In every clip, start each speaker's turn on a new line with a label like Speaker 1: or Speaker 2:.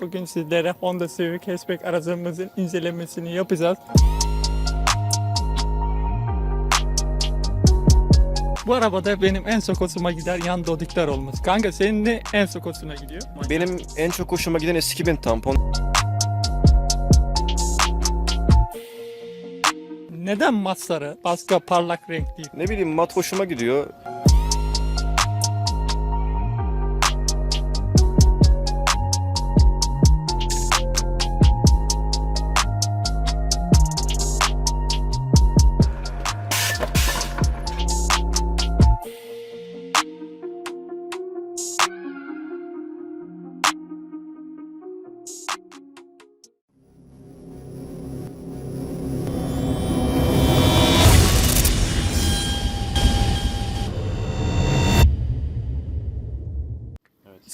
Speaker 1: Bugün sizlere Honda Civic Hatchback aracımızın incelemesini yapacağız. Bu arabada benim en çok hoşuma gider yan dodikler olması. Kanka senin ne en çok hoşuna gidiyor?
Speaker 2: Benim en çok hoşuma giden eski bin tampon.
Speaker 1: Neden mat sarı? Başka parlak renk değil.
Speaker 2: Ne bileyim mat hoşuma gidiyor.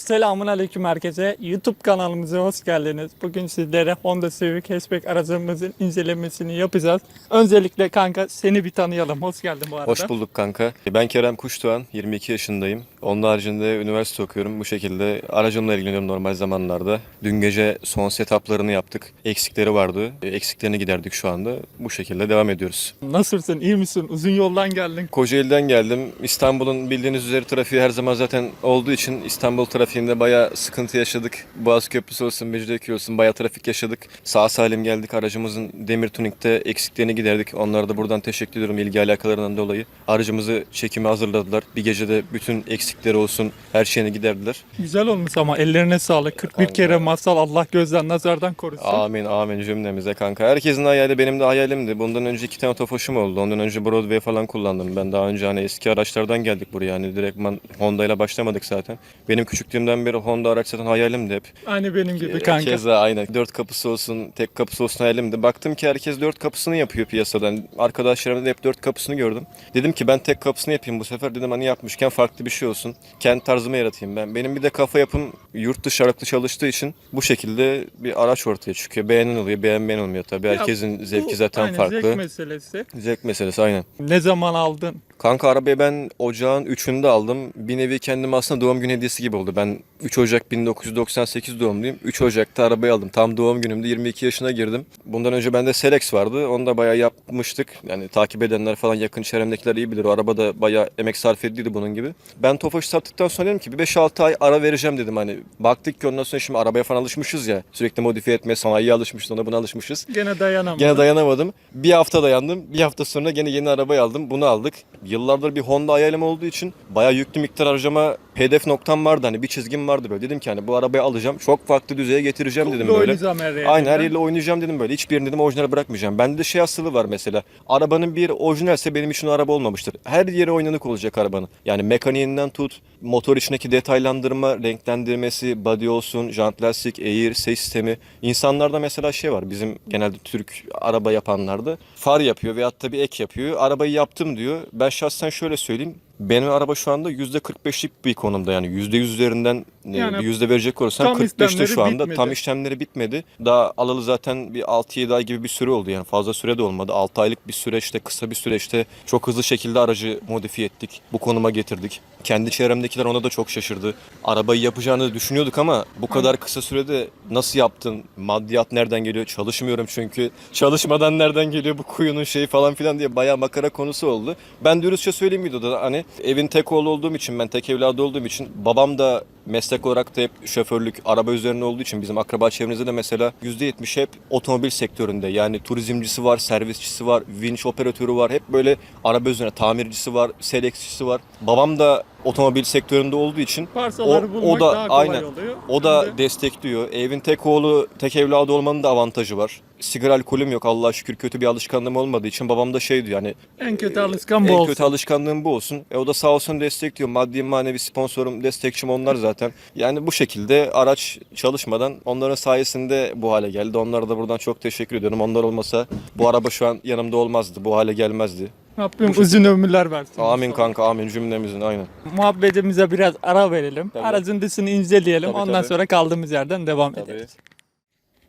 Speaker 1: Selamun Aleyküm herkese. YouTube kanalımıza hoş geldiniz. Bugün sizlere Honda Civic Hatchback aracımızın incelemesini yapacağız. Öncelikle kanka seni bir tanıyalım. Hoş geldin bu arada.
Speaker 2: Hoş bulduk kanka. Ben Kerem Kuştuğan, 22 yaşındayım. Onun haricinde üniversite okuyorum. Bu şekilde aracımla ilgileniyorum normal zamanlarda. Dün gece son setuplarını yaptık. Eksikleri vardı. E, Eksiklerini giderdik şu anda. Bu şekilde devam ediyoruz.
Speaker 1: Nasılsın? İyi misin? Uzun yoldan geldin.
Speaker 2: Kocaeli'den geldim. İstanbul'un bildiğiniz üzere trafiği her zaman zaten olduğu için İstanbul trafiğinde bayağı sıkıntı yaşadık. Boğaz Köprüsü olsun, Mecidiyeköy olsun bayağı trafik yaşadık. Sağ salim geldik. Aracımızın demir tunikte eksiklerini giderdik. Onlara da buradan teşekkür ediyorum ilgi alakalarından dolayı. Aracımızı çekime hazırladılar. Bir gecede bütün eksikleri olsun her şeyini giderdiler.
Speaker 1: Güzel olmuş ama ellerine sağlık. 41
Speaker 2: Kanka.
Speaker 1: kere masal Allah gözden nazardan korusun.
Speaker 2: Amin amin cümlemize kanka. Herkesin hayali benim de hayalimdi. Bundan önce iki tane tofaşım oldu. Ondan önce Broadway falan kullandım. Ben daha önce hani eski araçlardan geldik buraya. Yani direktman Honda ile başlamadık zaten. Benim küçüklüğümden beri Honda araç zaten hayalimdi hep.
Speaker 1: Aynı benim gibi kanka.
Speaker 2: Keza aynen. Dört kapısı olsun, tek kapısı olsun hayalimdi. Baktım ki herkes dört kapısını yapıyor piyasadan. Arkadaşlarımda da hep dört kapısını gördüm. Dedim ki ben tek kapısını yapayım bu sefer. Dedim hani yapmışken farklı bir şey olsun. Kendi tarzımı yaratayım ben. Benim bir de kafa yapım yurt dışı ağırlıklı çalıştığı için bu şekilde bir araç ortaya çıkıyor. Beğenen oluyor, beğenmeyen olmuyor tabii.
Speaker 1: Ya
Speaker 2: Herkesin zevki zaten
Speaker 1: aynen,
Speaker 2: farklı.
Speaker 1: Zevk meselesi.
Speaker 2: Zevk meselesi aynen.
Speaker 1: Ne zaman aldın?
Speaker 2: Kanka arabayı ben ocağın 3'ünde aldım. Bir nevi kendim aslında doğum günü hediyesi gibi oldu. Ben 3 Ocak 1998 doğumluyum. 3 Ocak'ta arabayı aldım. Tam doğum günümde 22 yaşına girdim. Bundan önce bende Selex vardı. Onu da bayağı yapmıştık. Yani takip edenler falan yakın çevremdekiler iyi bilir. O araba da bayağı emek sarf edildi bunun gibi. Ben Tofaş'ı sattıktan sonra dedim ki bir 5-6 ay ara vereceğim dedim. Hani baktık ki ondan sonra şimdi arabaya falan alışmışız ya. Sürekli modifiye etmeye, sanayiye alışmışız. Ona buna alışmışız.
Speaker 1: Gene dayanamadım.
Speaker 2: Gene dayanamadım. Bir hafta dayandım. Bir hafta sonra gene yeni arabayı aldım. Bunu aldık. Yıllardır bir Honda hayalim olduğu için bayağı yüklü miktar harcama hedef noktam vardı. Hani bir çizgim vardı böyle. Dedim ki hani bu arabayı alacağım. Çok farklı düzeye getireceğim dedim böyle.
Speaker 1: Oynayacağım her.
Speaker 2: Aynen her yerle oynayacağım dedim böyle. Hiçbirini dedim orijinal bırakmayacağım. Bende de şey hastalığı var mesela. Arabanın bir orijinalse benim için o araba olmamıştır. Her yeri oynanık olacak arabanın. Yani mekaniğinden tut, motor içindeki detaylandırma, renklendirmesi, body olsun, jant lastik, air, ses sistemi. İnsanlarda mesela şey var. Bizim genelde Türk araba yapanlarda far yapıyor veyahut da bir ek yapıyor. Arabayı yaptım diyor. Ben şahsen şöyle söyleyeyim. Benim araba şu anda %45'lik bir konumda yani %100 üzerinden e,
Speaker 1: Yani
Speaker 2: yüzde verecek olursam
Speaker 1: tam
Speaker 2: 45'te
Speaker 1: işlemleri
Speaker 2: şu anda
Speaker 1: bitmedi.
Speaker 2: tam işlemleri bitmedi. Daha alalı zaten bir 6-7 ay gibi bir süre oldu yani fazla süre de olmadı. 6 aylık bir süreçte kısa bir süreçte çok hızlı şekilde aracı modifiye ettik. Bu konuma getirdik. Kendi çevremdekiler ona da çok şaşırdı. Arabayı yapacağını düşünüyorduk ama bu kadar kısa sürede nasıl yaptın? Maddiyat nereden geliyor? Çalışmıyorum çünkü. Çalışmadan nereden geliyor bu kuyunun şeyi falan filan diye bayağı makara konusu oldu. Ben dürüstçe söyleyeyim videoda hani evin tek oğlu olduğum için ben tek evladı olduğum için babam da meslek olarak da hep şoförlük, araba üzerine olduğu için bizim akraba çevremizde de mesela %70 hep otomobil sektöründe. Yani turizmcisi var, servisçisi var, vinç operatörü var. Hep böyle araba üzerine tamircisi var, seleksçisi var. Babam da otomobil sektöründe olduğu için O- o da-
Speaker 1: daha kolay
Speaker 2: aynen.
Speaker 1: oluyor.
Speaker 2: o da
Speaker 1: Şimdi
Speaker 2: destekliyor. Evin tek oğlu, tek evladı olmanın da avantajı var. Sigara alkolüm yok Allah'a şükür kötü bir alışkanlığım olmadığı için babam da şey diyor hani
Speaker 1: en kötü alışkan bu
Speaker 2: en
Speaker 1: olsun.
Speaker 2: kötü alışkanlığım bu olsun. E o da sağ olsun destekliyor. Maddi manevi sponsorum, destekçim onlar zaten. Yani bu şekilde araç çalışmadan onların sayesinde bu hale geldi. Onlara da buradan çok teşekkür ediyorum. Onlar olmasa bu araba şu an yanımda olmazdı. Bu hale gelmezdi.
Speaker 1: Rabbim uzun ömürler versin.
Speaker 2: Amin kanka amin cümlemizin aynen.
Speaker 1: Muhabbetimize biraz ara verelim.
Speaker 2: Tabii.
Speaker 1: Aracın dışını inceleyelim.
Speaker 2: Tabii,
Speaker 1: Ondan
Speaker 2: tabii.
Speaker 1: sonra kaldığımız yerden devam
Speaker 2: Tabii.
Speaker 1: ederiz.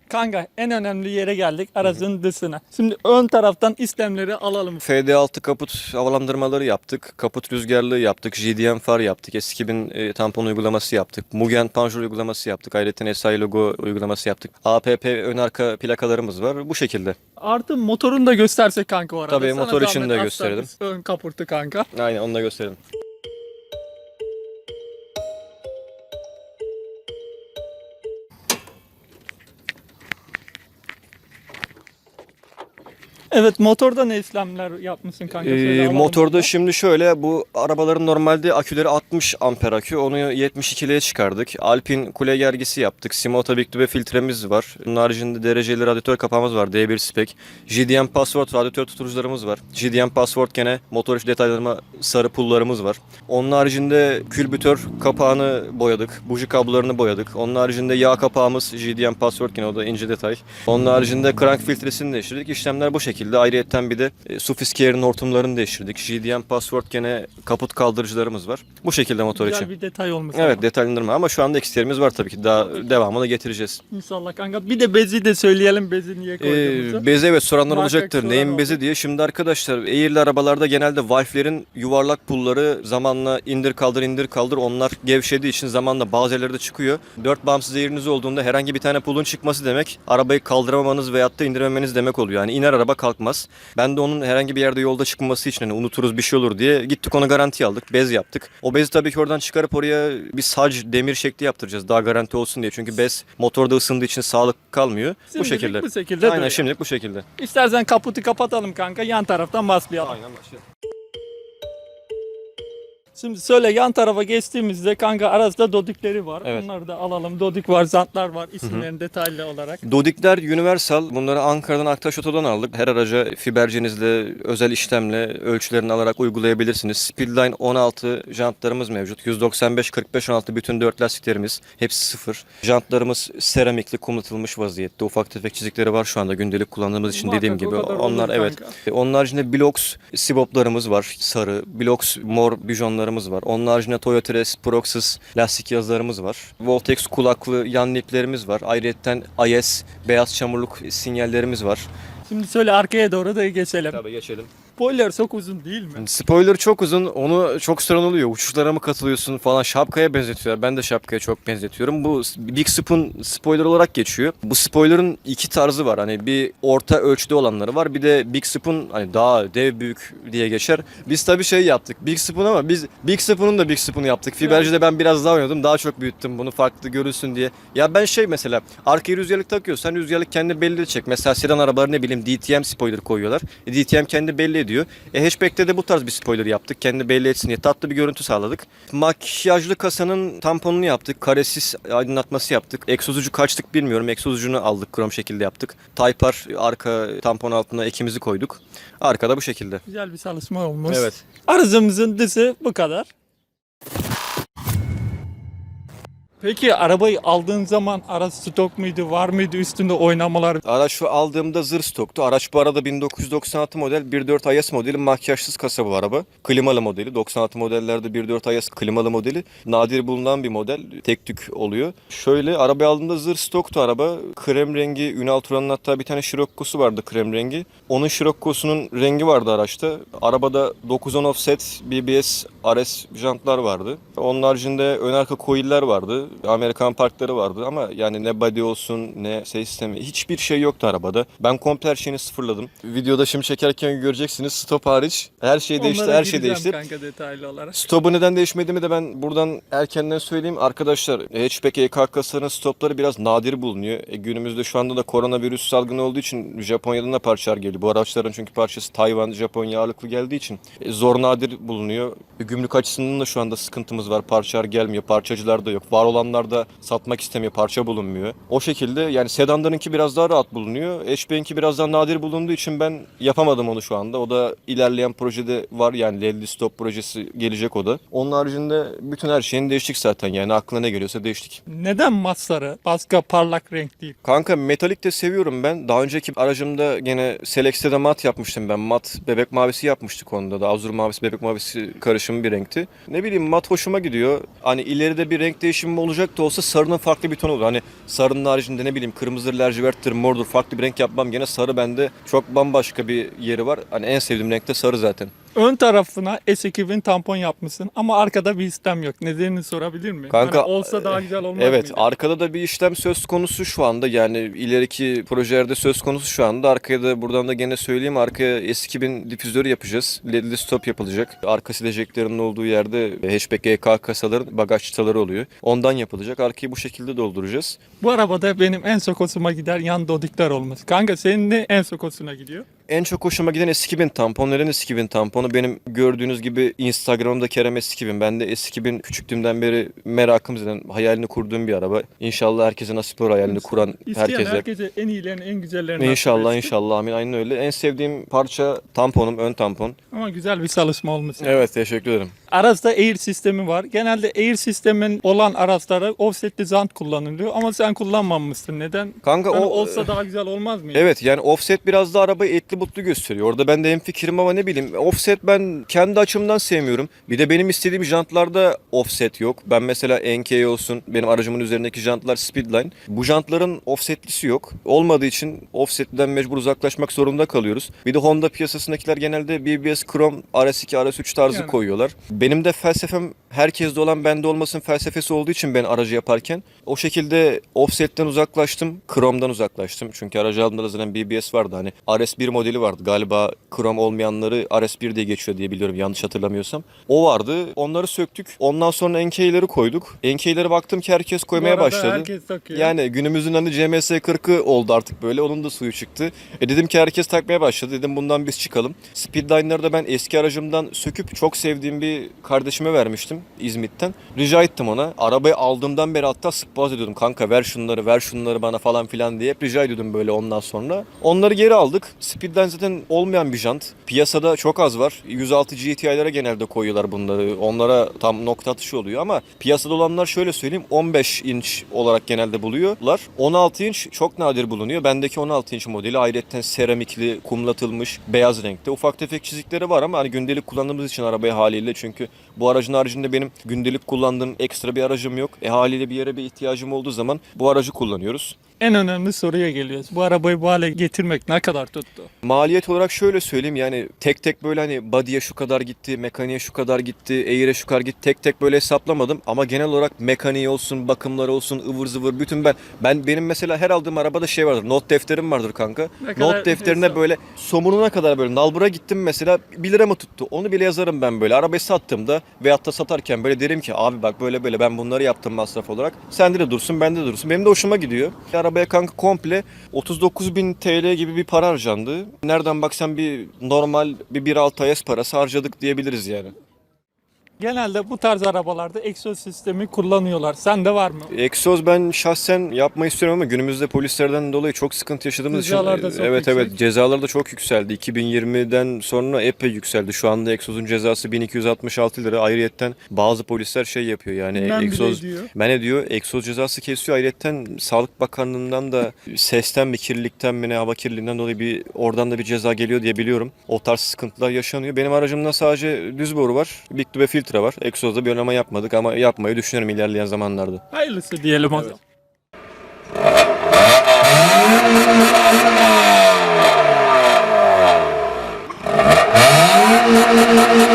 Speaker 1: Kanka en önemli yere geldik aracın dışına. Şimdi ön taraftan istemleri alalım.
Speaker 2: FD6 kaput havalandırmaları yaptık. Kaput rüzgarlığı yaptık. JDM far yaptık. S2000 e, tampon uygulaması yaptık. Mugen panjur uygulaması yaptık. Ayrıca SI logo uygulaması yaptık. APP ön arka plakalarımız var. Bu şekilde.
Speaker 1: Artı motorunu da göstersek kanka o arada.
Speaker 2: Tabii, motor için
Speaker 1: zahmet
Speaker 2: de
Speaker 1: aslan
Speaker 2: gösterelim.
Speaker 1: Ön kaportu kanka.
Speaker 2: Aynen onu da gösterelim.
Speaker 1: Evet motorda ne işlemler yapmışsın kanka?
Speaker 2: Ee, motorda şimdi şöyle bu arabaların normalde aküleri 60 amper akü onu 72'liye çıkardık. Alpin kule gergisi yaptık. Simota Big Tube filtremiz var. Bunun haricinde dereceli radyatör kapağımız var D1 spec. JDM Password radyatör tutucularımız var. JDM Password gene motor içi detaylarıma sarı pullarımız var. Onun haricinde külbütör kapağını boyadık. Buji kablolarını boyadık. Onun haricinde yağ kapağımız JDM Password gene o da ince detay. Onun haricinde crank filtresini değiştirdik. İşlemler bu şekilde. Ayrıyeten bir de e, su fiskeyerin hortumlarını değiştirdik. JDM Password gene kaput kaldırıcılarımız var. Bu şekilde motor
Speaker 1: Güzel
Speaker 2: için.
Speaker 1: bir detay olmuş.
Speaker 2: Evet
Speaker 1: ama.
Speaker 2: detaylandırma ama şu anda eksilerimiz var tabii ki. Daha devamını getireceğiz.
Speaker 1: İnşallah kanka. Bir de bezi de söyleyelim bezi niye koyduğumuzu.
Speaker 2: Ee, bezi evet soranlar
Speaker 1: Muhakkak
Speaker 2: olacaktır. Neyin
Speaker 1: oldu.
Speaker 2: bezi diye. Şimdi arkadaşlar Air'li arabalarda genelde valflerin yuvarlak pulları zamanla indir kaldır indir kaldır onlar gevşediği için zamanla bazı yerlerde de çıkıyor. Dört bağımsız Air'iniz olduğunda herhangi bir tane pulun çıkması demek arabayı kaldıramamanız veyahut da indirememeniz demek oluyor. Yani iner araba kalkmaz. Ben de onun herhangi bir yerde yolda çıkmaması için hani unuturuz bir şey olur diye gittik onu garanti aldık. Bez yaptık. O bezi tabii ki oradan çıkarıp oraya bir sac demir şekli yaptıracağız. Daha garanti olsun diye. Çünkü bez motorda ısındığı için sağlık kalmıyor. bu
Speaker 1: Şimdilik
Speaker 2: şekilde.
Speaker 1: bu şekilde
Speaker 2: Aynen
Speaker 1: duruyor.
Speaker 2: şimdilik bu şekilde.
Speaker 1: İstersen kaputu kapatalım kanka. Yan taraftan başlayalım.
Speaker 2: Aynen başlayalım.
Speaker 1: Şimdi söyle yan tarafa geçtiğimizde kanka arasında dodikleri var.
Speaker 2: Evet.
Speaker 1: Onları da alalım. Dodik var, zantlar var isimlerini detaylı olarak.
Speaker 2: Dodikler Universal. Bunları Ankara'dan Aktaş Oto'dan aldık. Her araca fibercinizle, özel işlemle ölçülerini alarak uygulayabilirsiniz. Speedline 16 jantlarımız mevcut. 195 45 16 bütün 4 lastiklerimiz. Hepsi sıfır. Jantlarımız seramikli kumlatılmış vaziyette. Ufak tefek çizikleri var şu anda gündelik kullandığımız için
Speaker 1: Muhakkak
Speaker 2: dediğim gibi. Onlar evet.
Speaker 1: kanka.
Speaker 2: Onun haricinde Blox siboplarımız var. Sarı. Blox mor bijonlarımız var. Onun haricinde Toyota Res Proxys lastik yazılarımız var. Voltex kulaklı yan liplerimiz var. Ayrıyeten IS beyaz çamurluk sinyallerimiz var.
Speaker 1: Şimdi söyle arkaya doğru da geçelim.
Speaker 2: Tabii geçelim.
Speaker 1: Spoiler çok uzun değil mi?
Speaker 2: Spoiler çok uzun. Onu çok soran oluyor. Uçuşlara mı katılıyorsun falan. Şapkaya benzetiyorlar. Ben de şapkaya çok benzetiyorum. Bu Big Spoon spoiler olarak geçiyor. Bu spoiler'ın iki tarzı var. Hani bir orta ölçüde olanları var. Bir de Big Spoon hani daha dev büyük diye geçer. Biz tabii şey yaptık. Big Spoon ama biz Big Spoon'un da Big Spoon'u yaptık. Fiberci'de ben biraz daha oynadım. Daha çok büyüttüm bunu farklı görülsün diye. Ya ben şey mesela arkaya rüzgarlık takıyorsan rüzgarlık kendi belli edecek. Mesela sedan arabaları ne bileyim DTM spoiler koyuyorlar. E, DTM kendi belli ediyor. E, hatchback'te de bu tarz bir spoiler yaptık. Kendi belli etsin diye tatlı bir görüntü sağladık. Makyajlı kasanın tamponunu yaptık. Karesiz aydınlatması yaptık. Egzoz ucu kaçtık bilmiyorum. Egzoz ucunu aldık. Krom şekilde yaptık. Type R arka tampon altına ekimizi koyduk. Arkada bu şekilde.
Speaker 1: Güzel bir çalışma olmuş.
Speaker 2: Evet.
Speaker 1: Aracımızın dışı bu kadar. Peki arabayı aldığın zaman araç stok muydu, var mıydı üstünde oynamalar?
Speaker 2: Araç şu aldığımda zır stoktu. Araç bu arada 1996 model 1.4 IS modeli makyajsız kasa bu araba. Klimalı modeli. 96 modellerde 1.4 IS klimalı modeli. Nadir bulunan bir model. Tek tük oluyor. Şöyle arabayı aldığımda zır stoktu araba. Krem rengi Ünal Turan'ın hatta bir tane Scirocco'su vardı krem rengi. Onun Scirocco'sunun rengi vardı araçta. Arabada 910 offset BBS RS jantlar vardı. Onun haricinde ön arka coil'ler vardı. Amerikan parkları vardı ama yani ne body olsun ne ses sistemi hiçbir şey yoktu arabada. Ben komple her şeyini sıfırladım. Videoda şimdi çekerken göreceksiniz stop hariç her şey değişti
Speaker 1: Onlara
Speaker 2: her şey
Speaker 1: gireceğim
Speaker 2: değişti.
Speaker 1: kanka detaylı olarak.
Speaker 2: Stop'u neden değişmediğimi de ben buradan erkenden söyleyeyim. Arkadaşlar hatchback EK kasaların stopları biraz nadir bulunuyor. E, günümüzde şu anda da koronavirüs salgını olduğu için Japonya'dan da parçalar geliyor. Bu araçların çünkü parçası Tayvan, Japonya ağırlıklı geldiği için e, zor nadir bulunuyor. E, gümrük açısından da şu anda sıkıntımız var. Parçalar gelmiyor. Parçacılar da yok. Var olanlar da satmak istemiyor. Parça bulunmuyor. O şekilde yani sedanlarınki biraz daha rahat bulunuyor. Hatchback'inki biraz daha nadir bulunduğu için ben yapamadım onu şu anda. O da ilerleyen projede var yani LED stop projesi gelecek o da. Onun haricinde bütün her şeyini değiştik zaten yani aklına ne geliyorsa değiştik.
Speaker 1: Neden mat sarı? Başka parlak renk değil.
Speaker 2: Kanka metalik de seviyorum ben. Daha önceki aracımda gene Selex'te mat yapmıştım ben. Mat bebek mavisi yapmıştık onda da. Azur mavisi bebek mavisi karışımı bir renkti. Ne bileyim mat hoşuma gidiyor. Hani ileride bir renk değişimi olacak da olsa sarının farklı bir tonu olur. Hani sarının haricinde ne bileyim kırmızıdır, laciverttir, mordur farklı bir renk yapmam gene sarı bende çok bambaşka bir yeri var. Hani en sevdiğim renk de sarı zaten.
Speaker 1: Ön tarafına S2000 tampon yapmışsın ama arkada bir istem yok. Nedenini sorabilir miyim?
Speaker 2: Kanka,
Speaker 1: Hani olsa daha güzel olmaz
Speaker 2: Evet
Speaker 1: mıydı?
Speaker 2: arkada da bir işlem söz konusu şu anda yani ileriki projelerde söz konusu şu anda arkaya da buradan da gene söyleyeyim arkaya S2000 difüzörü yapacağız ledli stop yapılacak arka sileceklerin olduğu yerde hatchback EK kasaların bagaj çıtaları oluyor ondan yapılacak arkayı bu şekilde dolduracağız
Speaker 1: Bu arabada benim en çok hoşuma gider yan dodikler olması. Kanka senin ne en çok hoşuna gidiyor?
Speaker 2: En çok hoşuma giden S2000 tampon. Neden S2000 tamponu? Benim gördüğünüz gibi Instagram'da Kerem S2000. Ben de S2000 küçüklüğümden beri merakım zaten hayalini kurduğum bir araba. İnşallah herkese nasip olur hayalini kuran
Speaker 1: İsteyen
Speaker 2: herkese.
Speaker 1: herkese en iyilerini en güzellerini
Speaker 2: İnşallah
Speaker 1: nasip etsin.
Speaker 2: inşallah amin aynen öyle. En sevdiğim parça tamponum ön tampon.
Speaker 1: Ama güzel bir çalışma olmuş.
Speaker 2: Evet teşekkür ederim.
Speaker 1: Arazda Air sistemi var. Genelde Air sistemin olan araçlara offsetli jant kullanılıyor ama sen kullanmamışsın. Neden?
Speaker 2: Kanka
Speaker 1: Hani
Speaker 2: o
Speaker 1: olsa daha güzel olmaz mı?
Speaker 2: Evet yani offset biraz da arabayı etli butlu gösteriyor. Orada ben de hem fikrim ama ne bileyim offset ben kendi açımdan sevmiyorum. Bir de benim istediğim jantlarda offset yok. Ben mesela NK olsun benim aracımın üzerindeki jantlar Speedline. Bu jantların offsetlisi yok. Olmadığı için offsetten mecbur uzaklaşmak zorunda kalıyoruz. Bir de Honda piyasasındakiler genelde BBS Chrome RS2 RS3 tarzı
Speaker 1: Yani.
Speaker 2: koyuyorlar. Benim de felsefem herkeste olan bende olmasın felsefesi olduğu için ben aracı yaparken o şekilde offset'ten uzaklaştım. Chrome'dan uzaklaştım. Çünkü aracı aldığımda da zaten BBS vardı. Hani RS1 modeli vardı. Galiba Chrome olmayanları RS1 diye geçiyor diye biliyorum yanlış hatırlamıyorsam. O vardı. Onları söktük. Ondan sonra NK'leri koyduk. NK'leri baktım ki herkes
Speaker 1: Bu
Speaker 2: koymaya
Speaker 1: arada
Speaker 2: başladı.
Speaker 1: Herkes takıyor.
Speaker 2: Yani günümüzün hani CMS 40'ı oldu artık böyle. Onun da suyu çıktı. E dedim ki herkes takmaya başladı. Dedim bundan biz çıkalım. Speedline'ları da ben eski aracımdan söküp çok sevdiğim bir kardeşime vermiştim İzmit'ten. Rica ettim ona. Arabayı aldığımdan beri hatta sık boğaz ediyordum. Kanka ver şunları ver şunları bana falan filan diye hep rica ediyordum böyle ondan sonra. Onları geri aldık. Speedline zaten olmayan bir jant. Piyasada çok az var. 106 GTI'lara genelde koyuyorlar bunları. Onlara tam nokta atışı oluyor ama piyasada olanlar şöyle söyleyeyim 15 inç olarak genelde buluyorlar. 16 inç çok nadir bulunuyor. Bendeki 16 inç modeli ayrıca seramikli, kumlatılmış, beyaz renkte. Ufak tefek çizikleri var ama hani gündelik kullandığımız için arabaya haliyle çünkü bu aracın haricinde benim gündelik kullandığım ekstra bir aracım yok. E haliyle bir yere bir ihtiyacım olduğu zaman bu aracı kullanıyoruz.
Speaker 1: En önemli soruya geliyoruz. Bu arabayı bu hale getirmek ne kadar tuttu?
Speaker 2: Maliyet olarak şöyle söyleyeyim yani tek tek böyle hani body'ye şu kadar gitti, mekaniğe şu kadar gitti, air'e şu kadar gitti tek tek böyle hesaplamadım ama genel olarak mekaniği olsun, bakımları olsun, ıvır zıvır bütün ben ben benim mesela her aldığım arabada şey vardır. Not defterim vardır kanka. Not defterine
Speaker 1: hesap?
Speaker 2: böyle somununa kadar böyle nalbura gittim mesela 1 lira mı tuttu? Onu bile yazarım ben böyle. Arabayı sattığımda veyahut da satarken böyle derim ki abi bak böyle böyle ben bunları yaptım masraf olarak. Sende de dursun, bende de dursun. Benim de hoşuma gidiyor. Arabaya kanka komple 39 bin TL gibi bir para harcandı. Nereden baksan bir normal bir 1.6 IS parası harcadık diyebiliriz yani.
Speaker 1: Genelde bu tarz arabalarda egzoz sistemi kullanıyorlar. Sende var mı?
Speaker 2: Egzoz ben şahsen yapmayı istiyorum ama günümüzde polislerden dolayı çok sıkıntı yaşadığımız
Speaker 1: Cezalar da
Speaker 2: için
Speaker 1: çok
Speaker 2: evet
Speaker 1: yüksek.
Speaker 2: evet cezalar da çok yükseldi. 2020'den sonra epey yükseldi. Şu anda egzozun cezası 1266 lira. Ayrıyetten bazı polisler şey yapıyor yani
Speaker 1: Men bile
Speaker 2: egzoz
Speaker 1: ediyor.
Speaker 2: men ediyor. Egzoz cezası kesiyor. Ayrıyetten Sağlık Bakanlığı'ndan da sesten mi kirlilikten mi ne hava kirliliğinden dolayı bir oradan da bir ceza geliyor diye biliyorum. O tarz sıkıntılar yaşanıyor. Benim aracımda sadece düz boru var. Big Tube filtre var. Egzozda bir önleme yapmadık ama yapmayı düşünüyorum ilerleyen zamanlarda.
Speaker 1: Hayırlısı diyelim o zaman.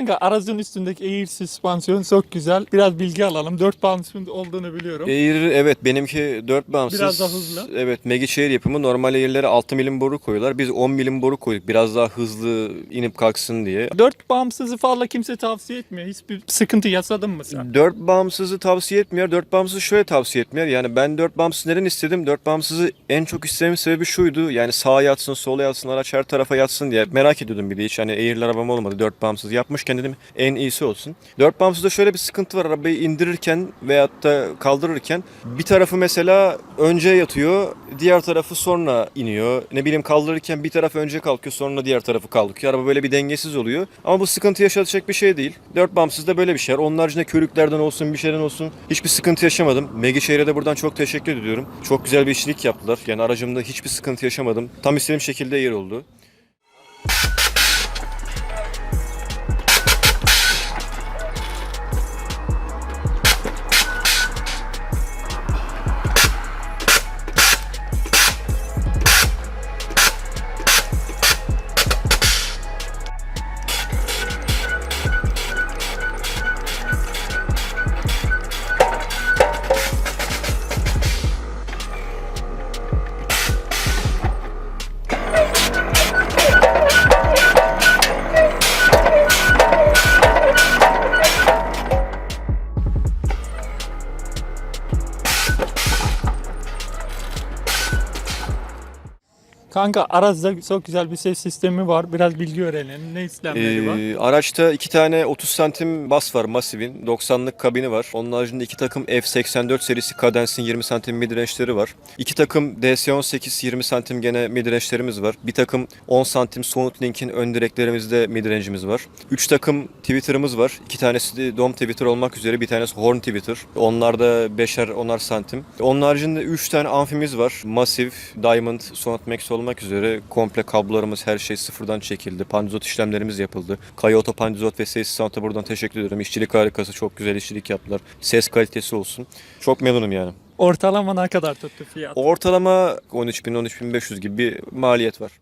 Speaker 1: Kanka aracın üstündeki air süspansiyon çok güzel. Biraz bilgi alalım. 4 bounce olduğunu biliyorum.
Speaker 2: Air evet benimki 4 bağımsız.
Speaker 1: Biraz daha hızlı.
Speaker 2: Evet Magic yapımı normal Air'lere 6 milim boru koyuyorlar. Biz 10 milim boru koyduk biraz daha hızlı inip kalksın diye.
Speaker 1: 4 bağımsızı fazla kimse tavsiye etmiyor. Hiçbir sıkıntı yaşadın mı sen?
Speaker 2: 4 bağımsızı tavsiye etmiyor. 4 bağımsızı şöyle tavsiye etmiyor. Yani ben 4 bağımsız neden istedim? 4 bağımsızı en çok istememin sebebi şuydu. Yani sağa yatsın, sola yatsın, araç her tarafa yatsın diye. Merak ediyordum bir de hiç. Hani Air'li arabam olmadı 4 bağımsız. Yapmışken dedim en iyisi olsun. 4 bağımsızda şöyle bir sıkıntı var. Arabayı indirirken veyahut da kaldırırken bir tarafı mesela önce yatıyor, diğer tarafı sonra iniyor. Ne bileyim kaldırırken bir tarafı önce kalkıyor, sonra diğer tarafı kalkıyor. Araba böyle bir dengesiz oluyor. Ama bu sıkıntı yaşatacak bir şey değil. 4 bağımsızda böyle bir şey. Onun haricinde körüklerden olsun, bir şeyden olsun hiçbir sıkıntı yaşamadım. Megi Şehir'e de buradan çok teşekkür ediyorum. Çok güzel bir işçilik yaptılar. Yani aracımda hiçbir sıkıntı yaşamadım. Tam istediğim şekilde yer oldu.
Speaker 1: Kanka Araz'da çok güzel bir ses sistemi var. Biraz bilgi öğrenelim. Ne var?
Speaker 2: Ee, araçta iki tane 30 santim bas var Massive'in. 90'lık kabini var. Onun haricinde iki takım F84 serisi Cadence'in 20 santim midrange'leri var. İki takım DS18 20 santim gene midrange'lerimiz var. Bir takım 10 santim Soundlink'in ön direklerimizde midrange'imiz var. Üç takım Twitter'ımız var. İki tanesi de Dom Twitter olmak üzere bir tanesi Horn Twitter. Onlar da beşer onar santim. Onun haricinde 3 tane amfimiz var. Massive, Diamond, Soundmax olmak üzere komple kablolarımız her şey sıfırdan çekildi. Pandizot işlemlerimiz yapıldı. Kayoto Pandizot ve Ses Sound'a buradan teşekkür ediyorum. İşçilik harikası çok güzel işçilik yaptılar. Ses kalitesi olsun. Çok memnunum yani.
Speaker 1: Ortalama ne kadar tuttu fiyat?
Speaker 2: Ortalama 13.000-13.500 gibi bir maliyet var.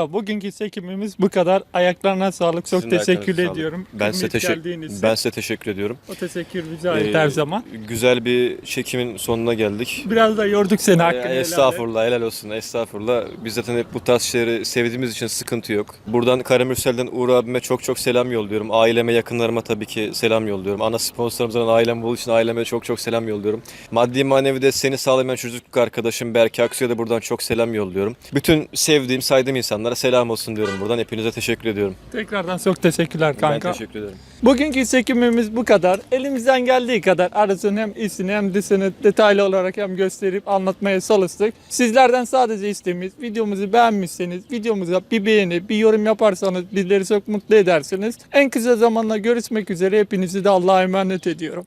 Speaker 1: Kanka bugünkü çekimimiz bu kadar. Ayaklarına sağlık. Çok
Speaker 2: Sizin de
Speaker 1: teşekkür
Speaker 2: ayaklarınıza sağlık.
Speaker 1: ediyorum.
Speaker 2: Ben size,
Speaker 1: Kırmayıp
Speaker 2: teşekkür,
Speaker 1: için.
Speaker 2: ben size teşekkür ediyorum.
Speaker 1: O teşekkür bize ait
Speaker 2: Ee,
Speaker 1: her zaman.
Speaker 2: Güzel bir çekimin sonuna geldik.
Speaker 1: Biraz da yorduk seni hakkını
Speaker 2: Ya,
Speaker 1: helal et.
Speaker 2: estağfurullah helal olsun estağfurullah. Biz zaten hep bu tarz şeyleri sevdiğimiz için sıkıntı yok. Buradan Karamürsel'den Uğur abime çok çok selam yolluyorum. Aileme yakınlarıma tabii ki selam yolluyorum. Ana sponsorumuzdan ailem olduğu için aileme çok çok selam yolluyorum. Maddi manevi desteğini sağlayan çocukluk arkadaşım Berke Aksu'ya da buradan çok selam yolluyorum. Bütün sevdiğim saydığım insanlara selam olsun diyorum buradan. Hepinize teşekkür ediyorum.
Speaker 1: Tekrardan çok teşekkürler kanka.
Speaker 2: Ben teşekkür ederim.
Speaker 1: Bugünkü çekimimiz bu kadar. Elimizden geldiği kadar arasın hem iyisini hem dışını detaylı olarak hem gösterip anlatmaya çalıştık. Sizlerden sadece isteğimiz videomuzu beğenmişseniz videomuza bir beğeni, bir yorum yaparsanız bizleri çok mutlu edersiniz. En kısa zamanda görüşmek üzere hepinizi de Allah'a emanet ediyorum.